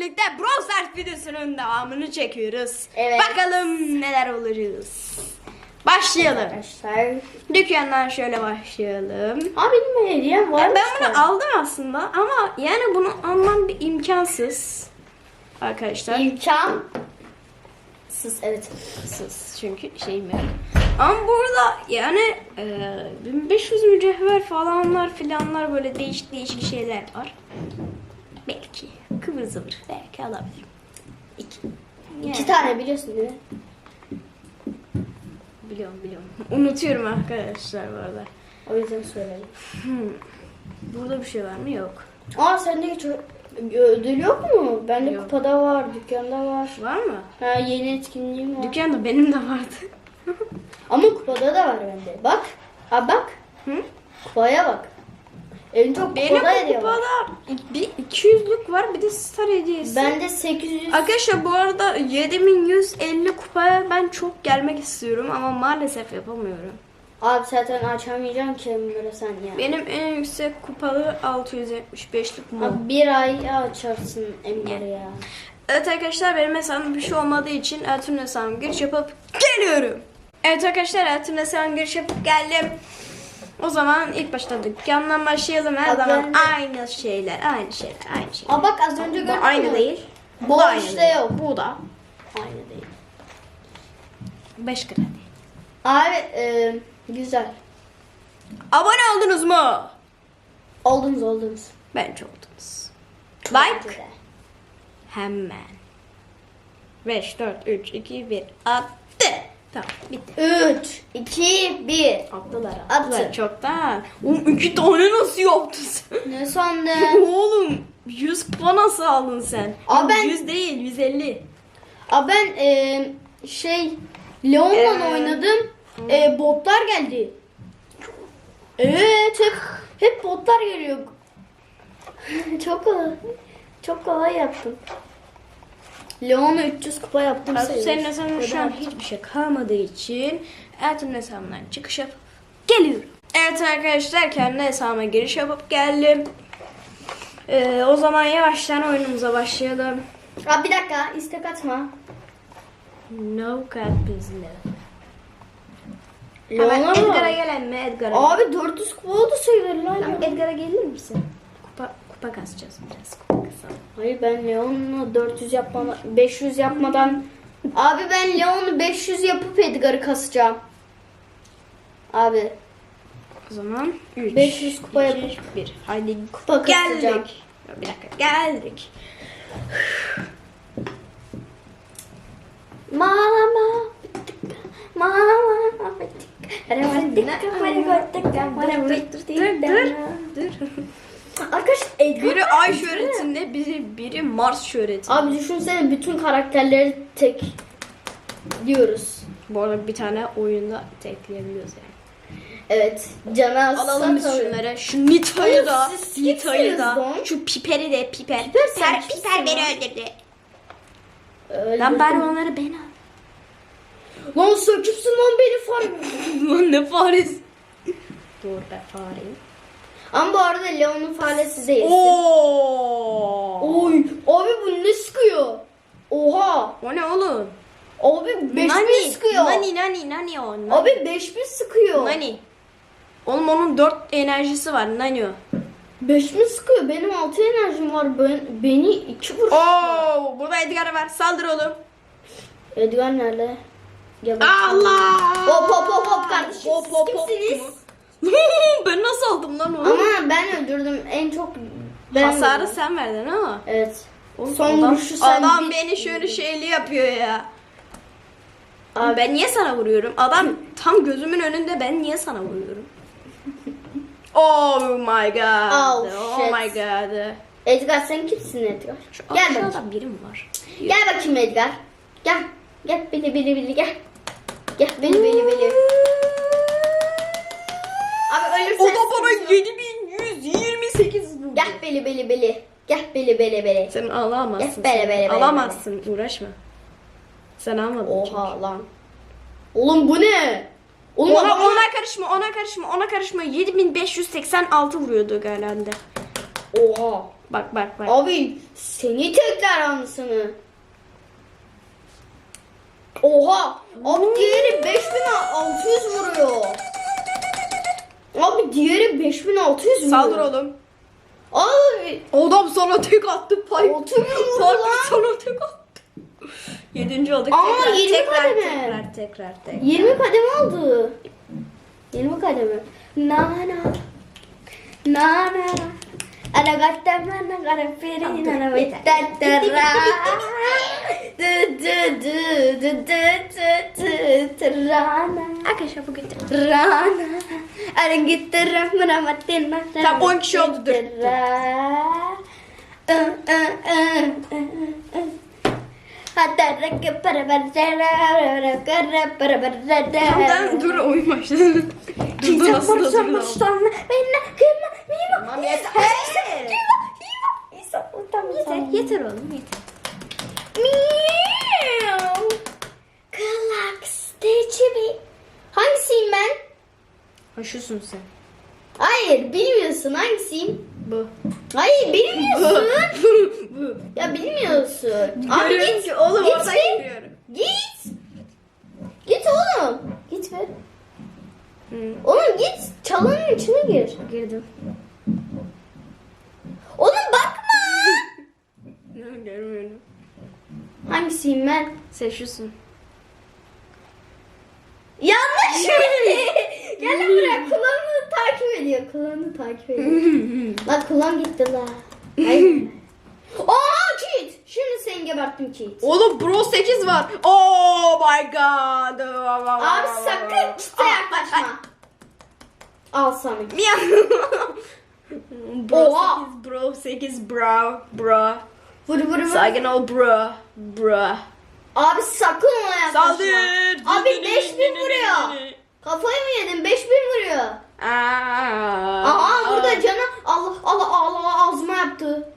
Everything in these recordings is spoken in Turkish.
birlikte Brawl Stars videosunun devamını çekiyoruz. Evet. Bakalım neler oluruz. Başlayalım. Arkadaşlar. Dükkandan şöyle başlayalım. Aa benim hediyem var. Ben bunu aldım aslında ama yani bunu almam bir imkansız. Arkadaşlar. İmkan. Siz evet. Imkansız çünkü şeyim yok. Ama burada yani e, 1500 mücevher falanlar filanlar böyle değişik değişik şeyler var. Belki kıvır zıvır belki alabilirim. İki. İki tane biliyorsun değil mi? Biliyorum biliyorum. Unutuyorum arkadaşlar bu arada. O yüzden söyledim. Burada bir şey var mı? Yok. Aa sende hiç ödül yok mu? Bende Yok. kupada var, dükkanda var. Var mı? Ha yeni etkinliğim var. Dükkanda benim de vardı. Ama kupada da var bende. Bak. Aa bak. Hı? Kupaya bak. En çok Benim kupada hediye var. kupada bir 200'lük var bir de star hediyesi. Bende 800. Arkadaşlar bu arada 7150 kupaya ben çok gelmek istiyorum ama maalesef yapamıyorum. Abi zaten açamayacağım ki bunları sen ya. Benim en yüksek kupalı 675'lik mu? Abi bir ay açarsın Emre'yi ya. Evet arkadaşlar benim hesabım bir şey olmadığı için Eltun hesabım giriş yapıp geliyorum. Evet arkadaşlar Eltun hesabım giriş yapıp geldim. O zaman ilk başta dükkandan başlayalım. Her zaman aynı şeyler, aynı şeyler, aynı şeyler. Aa bak az önce Bu gördün aynı değil. Bu da aynı işte değil. yok. Bu da Aynı değil. 5 kredi. Abi e, güzel. Abone oldunuz mu? Oldunuz oldunuz. Bence oldunuz. Bence Like de. hemen. 5, 4, 3, 2, 1 attı. Tamam bitti. 3, 2, 1. Attılar Attı. attılar çoktan. Oğlum iki tane nasıl yaptın sen? Ne sandın? Oğlum 100 kupa nasıl aldın sen? Aa, ben- 100 değil 150. Aa ben e, şey Leon'la Ee, oynadım. E, botlar geldi. Evet hep hep botlar geliyor. çok kolay. Çok kolay yaptım. Leon'a 300 kupa yaptım sayılır. senin hesabın şu an hiçbir şey kalmadığı için Elton hesabından çıkış yapıp geliyorum. Evet arkadaşlar kendi hesabıma giriş yapıp geldim. Ee, o zaman yavaştan oyunumuza başlayalım. Aa, bir dakika istek atma. No bizle. Leon'a Hemen mı? Edgar'a gelen mi? Edgar'a. Abi 400 kupa oldu sayılır lan. Tamam, Edgar'a gelir misin? Kupa, kupa kasacağız biraz. Kupa kasalım. Hayır ben Leon'la 400 yapmadan 500 yapmadan Abi ben Leon'u 500 yapıp Edgar'ı kasacağım. Abi O zaman 3, 500 kupa yapıp 1. Haydi kupa kasacağım. geldik. Bir dakika geldik. Mama Mama Dur dur dur. Arkadaş Edgar Biri ay şöhretinde, biri biri Mars şöhretinde. Abi düşünsene bütün karakterleri tek diyoruz. Bu arada bir tane oyunda tekleyebiliyoruz yani. Evet. Cana Alalım biz satalım. şunları. Şu Nita'yı da, siz Nita'yı da, lan? şu Piper'i de, Piper. Piper sen Ser, kimsin Piper beni lan? öldürdü. Öldürdüm. Lan bari onları ben al. Lan söküpsün lan beni fare. Lan ne faresi. Dur be fareyim. Ama bu arada Leon'un faresi değil. Oo. Oy. Abi bu ne sıkıyor? Oha. O ne oğlum? Abi 5000 Nani, sıkıyor. Nani nani nani o. Nani. Abi 5000 sıkıyor. Nani. Oğlum onun 4 enerjisi var. Nani o. 5000 sıkıyor. Benim 6 enerjim var. Ben, beni 2 vuruş. Oo, burada Edgar var. Saldır oğlum. Edgar nerede? Gel. Allah. Hop hop hop hop kardeşim. Hop, Siz hop, hop. ben nasıl aldım lan onu? Ama ben öldürdüm. En çok ben Hasarı öldürdüm. sen verdin ama. Evet. Oğlum, Son adam, vuruşu sen adam bir- beni şöyle şeyli yapıyor ya. Abi- Ben niye sana vuruyorum? Adam tam gözümün önünde ben niye sana vuruyorum? Oh my god. Oh, Oh, shit. my god. Edgar sen kimsin Edgar? Şu Gel bakayım. birim var. Gel bakayım Edgar. Gel. Gel bili bili bili gel. Gel bili bili bili. Abi ölürsen O da bana sıkıntı yok. 7128 vurdu. Gel bili bili bili. Gel bili bili bili. Sen alamazsın. Gel, bele, bele, bele, alamazsın. Uğraşma. Sen almadın Oha lan. Oğlum bu ne? Oğlum Ona, adam- ona karışma, ona karışma, ona karışma. 7586 vuruyordu Galen'de. Oha. Bak bak bak. Abi seni tekrar anısını. Oha! Abi diğeri 5600 vuruyor. Abi diğeri 5600 vuruyor. Saldır oğlum. Abi Adam sana tek attı pay. Pay lan? sana tek attı. Yedinci olduk. Ama tekrar, yirmi tekrar, kademe. tekrar, tekrar, tekrar. 20 kademe aldı. 20 kademe. Na na. Na na. Ana gatta mana gara peri Tamam, na du rana. Arkadaşlar bugün Rana. Ara gitti rahmana matina. Tamam, on kişi oldu, dur. Hatta rakı para para para para para Tamam dur oyun başladı. Dur nasıl da dur. Tamam yeter. Yeter, yeter oğlum yeter. Meow. Relax. Tecrübe. Hangisiyim ben? Ha şusun sen. Hayır bilmiyorsun hangisiyim? Bu. Hayır bilmiyorsun. Ya bilmiyorsun. Abi Görüyorum git. ki oğlum git oradan giriyorum. Git. Git oğlum. Git be. Oğlum git. Çalının içine gir. girdim. Oğlum bakma. Görmüyorum. Hangisiyim ben? Sen şusun. Yanlış Gel lan buraya kulağını takip ediyor. Kulağını takip ediyor. lan kulağım gitti la. Hayır. Kit. Şimdi seni geberttim Kit. Oğlum Pro 8 var. Oh my god. Abi sakın kite yaklaşma. Al sana. Miyav. Bro Oha. 8 bro 8 bro bro. Vur vur vur. Sakin ol bro bro. Abi sakın ona yaklaşma. Saldır. Abi 5000 vuruyor. Kafayı mı yedin? 5000 vuruyor. Aa, Aa burada canı Allah Allah Allah ağzıma yaptı.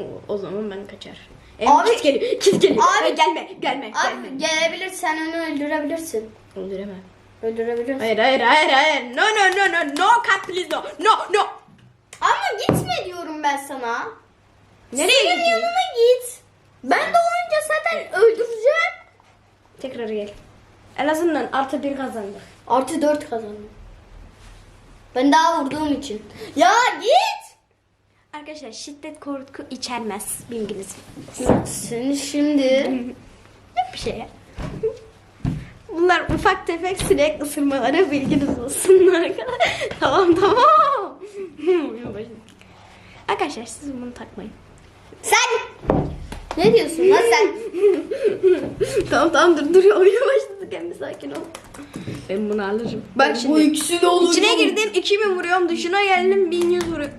O- O zaman ben kaçar. Abi- Abi kit geliyor. Kit geliyor. Abi- gelme gelme gelme. Abi gelebilir sen onu öldürebilirsin. Öldüremem. Öldürebilirsin. Hayır hayır hayır hayır. No no no no no cut please no. No no. Ama gitme diyorum ben sana. Nereye Senin gidiyorsun? yanına git. Ben de olunca zaten öldüreceğim. Tekrar gel. En azından artı bir kazandık. Artı 4 kazandım. Ben daha vurduğum için. Ya git. Arkadaşlar şiddet korku içermez bilginiz. Seni şimdi. Yok bir şey ya. Bunlar ufak tefek sinek ısırmaları bilginiz olsun arkadaşlar. tamam tamam. Arkadaşlar siz bunu takmayın. Sen. Ne diyorsun lan sen? tamam tamam dur dur oyuna başladık hem bir sakin ol. Ben bunu alırım. Bak şimdi. ikisi de olur. İçine girdim 2000 vuruyorum dışına geldim 1100 vuruyorum.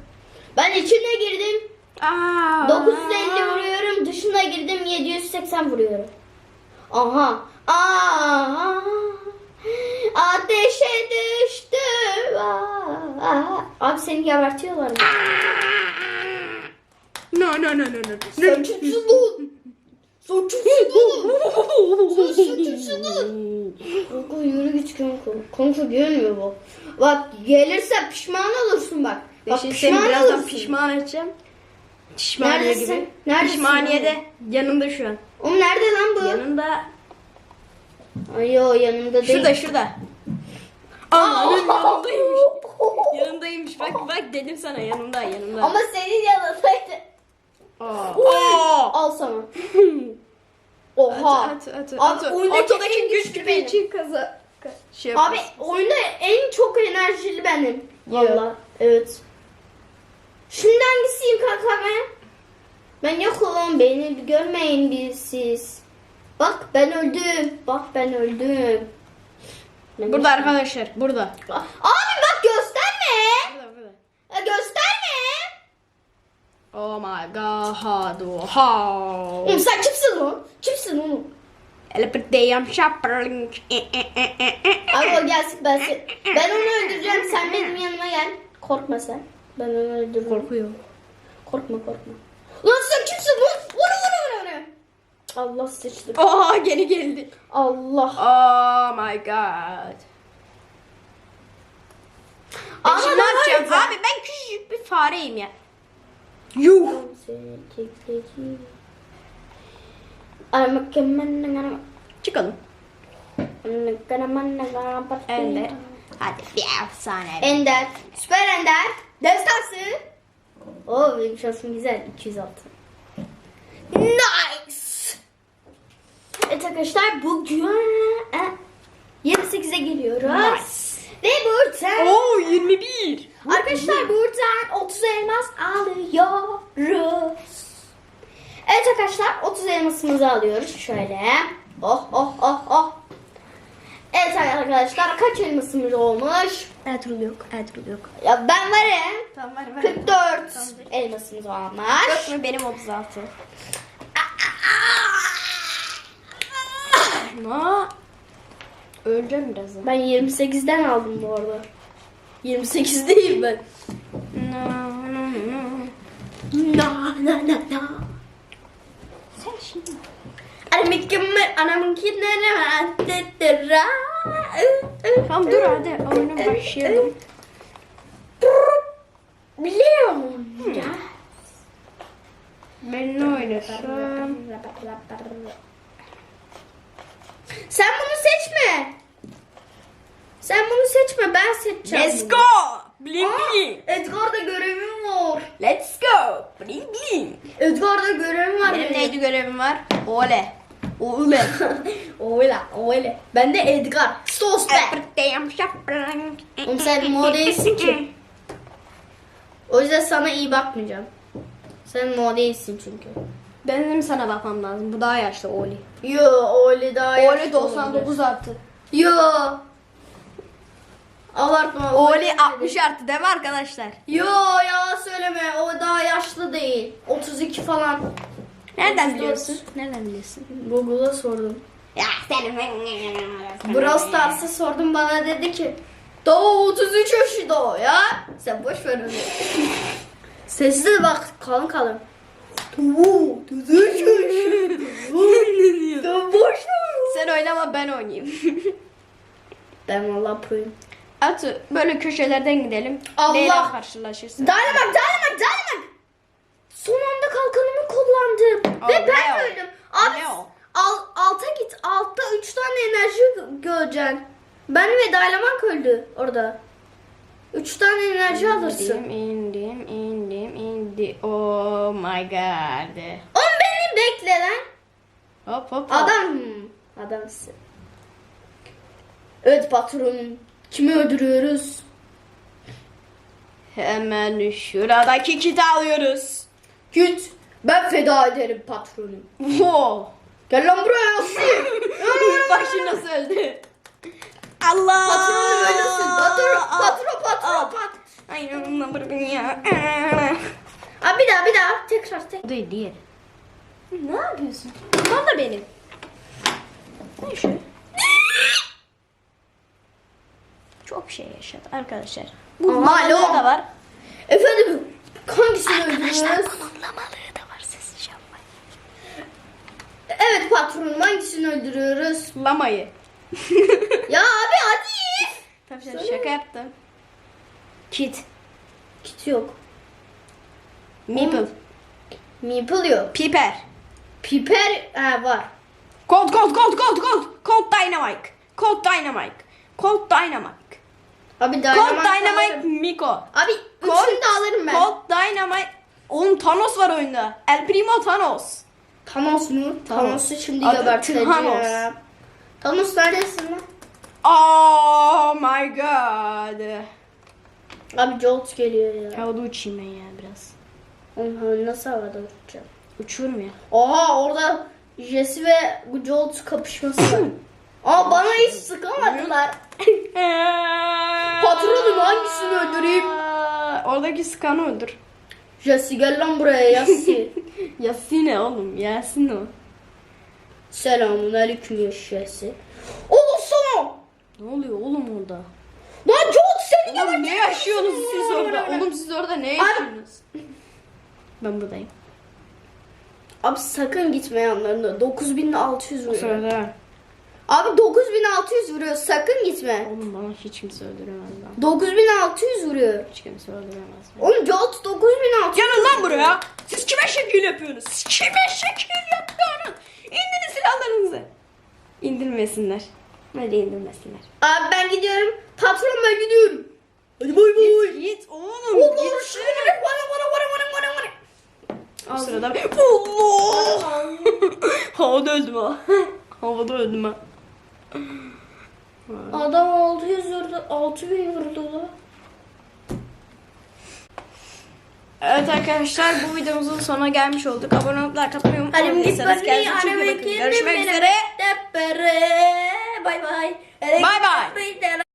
Ben içine girdim. Aa. 950 vuruyorum. Dışına girdim 780 vuruyorum. Aha. Aa. Ateşe düştüm. Aa. Abi seni gebertiyorlar mı? No no no no no. Sen suçlusun. Suçlusun. Kanka yürü git kanka. Kanka gelmiyor bu. Bak gelirse pişman olursun bak. Bak Şimdi seni pişman birazdan olursun. pişman edeceğim. Pişmaniye Neredesin? gibi. Neredesin Pişmaniyede yanında şu an. Oğlum nerede lan bu? Yanında Ay yo yanımda değil. şurada şurada. Aa, yanındaymış. Yanındaymış. Bak bak dedim sana yanında yanında. Ama senin yanındaydı. Aa. Al sana. Oha. At, at, at, Abi at. oyundaki Ortadaki en güç güçlü gibi benim. için kaza. Şey Abi yaparsın. oyunda en çok enerjili benim. Valla. Evet. Şimdi hangisiyim kanka ben? Ben yokum. Beni bir görmeyin bir siz. Bak ben öldüm. Bak ben öldüm. Ben Burada arkadaşlar burada. Abi bak gösterme. Burada burada. Ya gösterme. Oh my god. Oha. Oğlum sen kimsin lan? Kimsin oğlum? Elbette şapırling. Abi o gelsin ben se- Ben onu öldüreceğim. Sen benim yanıma gel. Korkma sen. Ben onu öldürürüm. Korkuyor. Korkma korkma. Lan sen kimsin lan? Vur vur vur vur. Allah sıçtı. Oha geri geldi. Allah. Oh my god. Ama ne yapacağım? Abi ben küçücük bir fareyim ya. Yuh. Çıkalım. Ender. Hadi bir efsane. Ender. Süper Ender. Destansı. Oo benim şansım güzel. 206. Nice. Evet arkadaşlar bugün e, 28'e geliyoruz. Nice. Ve buradan Oo 21. arkadaşlar buradan 30 elmas alıyoruz. Evet arkadaşlar 30 elmasımızı alıyoruz. Şöyle. Oh oh oh oh. Evet arkadaşlar kaç elmasımız olmuş? Ertuğrul yok. Ertuğrul yok. Ya ben varım. Tamam ver ver. 44 Tamam. elmasımız olmuş. Yok mu benim 36. Ama öleceğim birazdan. Ben 28'den aldım bu arada. 28 değil ben. No. Na na na na. Sen şimdi. Anamınkinden hemen tetera. Tamam dur hadi oyuna başlayalım. Biliyor musun? Ya. Ben ne oynasam? Sen bunu seçme. Sen bunu seçme ben seçeceğim. Let's bunu. go! Bling bling. Edgar'da görevim var. Let's go! Bling bling. Edgar'da görevim var. Benim neydi görevim var? Ole. Ole. Öyle öyle. Ben de Edgar. Sos be. Oğlum sen mo değilsin ki. O yüzden sana iyi bakmayacağım. Sen mo değilsin çünkü. Benim sana bakmam lazım. Bu daha yaşlı Oli. Yo öyle daha Oli yaşlı 99 artı. olabilir. Yo. Abartma. Oli öyle 60 değil. artı değil mi arkadaşlar? Yo ya söyleme. O daha yaşlı değil. 32 falan. Nereden 34. biliyorsun? Nereden biliyorsun? Google'a sordum. Ya senin. Brawl Stars'a sordum bana dedi ki Doğu 33 yaşında o ya. Sen boş ver onu. Sessiz bak kalın kalın. Doğu 33 yaşında. Sen boş ver. Sen oynama ben oynayayım. Ben valla proyum. Atı böyle köşelerden gidelim. Allah! Neyle karşılaşırsın? Dynamite dynamite dynamite. Son anda kalkanımı kullandım. Aa, Ve ben öldüm. Abi al, alta git. Altta 3 tane enerji göreceksin. Ben ve Dynamite öldü orada. 3 tane enerji alırsın. İndim, indim, indim, indi. Oh my god. Oğlum beni bekle lan. Hop hop hop. Adam. Adamsın. Evet patronum. Kimi öldürüyoruz? Hemen şuradaki kiti alıyoruz. Git. Ben feda ederim patronum. Wow. Gel lan buraya. Başı nasıl öldü? Allah. Patronum öylesin. Patron, patron, patron, patron. Ay bırak beni ya. Aa, bir daha, bir daha. Tekrar, tekrar. Değil diğeri. Ne yapıyorsun? Bunlar da benim. Ne şu? Çok şey yaşadı arkadaşlar. Bu alo. da var. Efendim, hangisini öldürüyoruz? bunun lamalığı da var siz şey yapmayın. Evet patronum, hangisini öldürüyoruz? Lamayı. ya abi hadi. Tabii Söyle. şaka yaptım. Kit. Kit yok. Meeple. Meeple yok. Piper. Piper ha, var. Colt, Colt, Colt, Colt, Colt. Colt Dynamite. Colt Dynamite. Colt Dynamite. Abi Colt Dynamite Dynamite alırım. Miko. Abi üçünü de alırım ben. Colt Dynamite. Oğlum Thanos var oyunda. El Primo Thanos. Thanos mu? Thanos'u şimdi Adı geberteceğim. Thanos. Thanos neredesin lan? Oh my god. Abi Jolt geliyor ya. Havada uçayım ben ya biraz. Oğlum nasıl havada uçacağım? Uçuyorum ya. Oha orada Jesse ve Jolt kapışması var. Aa bana hiç sıkamadılar. Patronum, hangisini öldüreyim? Oradaki Skan'ı öldür. Jesse gel lan buraya Yasin. Yasin ne oğlum? Yasin o. Selamun aleyküm Jesse. Oğlum sana. Ne oluyor oğlum orada? Lan Jolt seni Oğlum ne yaşıyorsunuz siz orada? Oğlum siz orada ne yaşıyorsunuz? Ben buradayım. Abi sakın gitme yanlarına. 9600 O vuruyor. sırada. Abi 9600 vuruyor. Sakın gitme. Oğlum bana hiç kimse öldüremez lan. 9600 vuruyor. Hiç kimse öldüremez. Oğlum Jolt 9600 altı Gelin lan buraya. Siz kime şekil yapıyorsunuz? Siz kime şekil yapıyorsunuz? İndirin silahlarınızı. İndirmesinler. Hadi indirmesinler. Abi ben gidiyorum. Patron ben gidiyorum. Hadi bay bay. Git oğlum. Allah Git. aşkına. Bana bana bana bana bana bana. O sırada Allah. Havada öldüm ha. Havada öldüm ha. Adam 600 vurdu. 6000 vurdu. Evet arkadaşlar bu videomuzun sonuna gelmiş olduk. Abone olup like atmayı unutmayın. Görüşmek üzere. Bay. Bay bay. bay.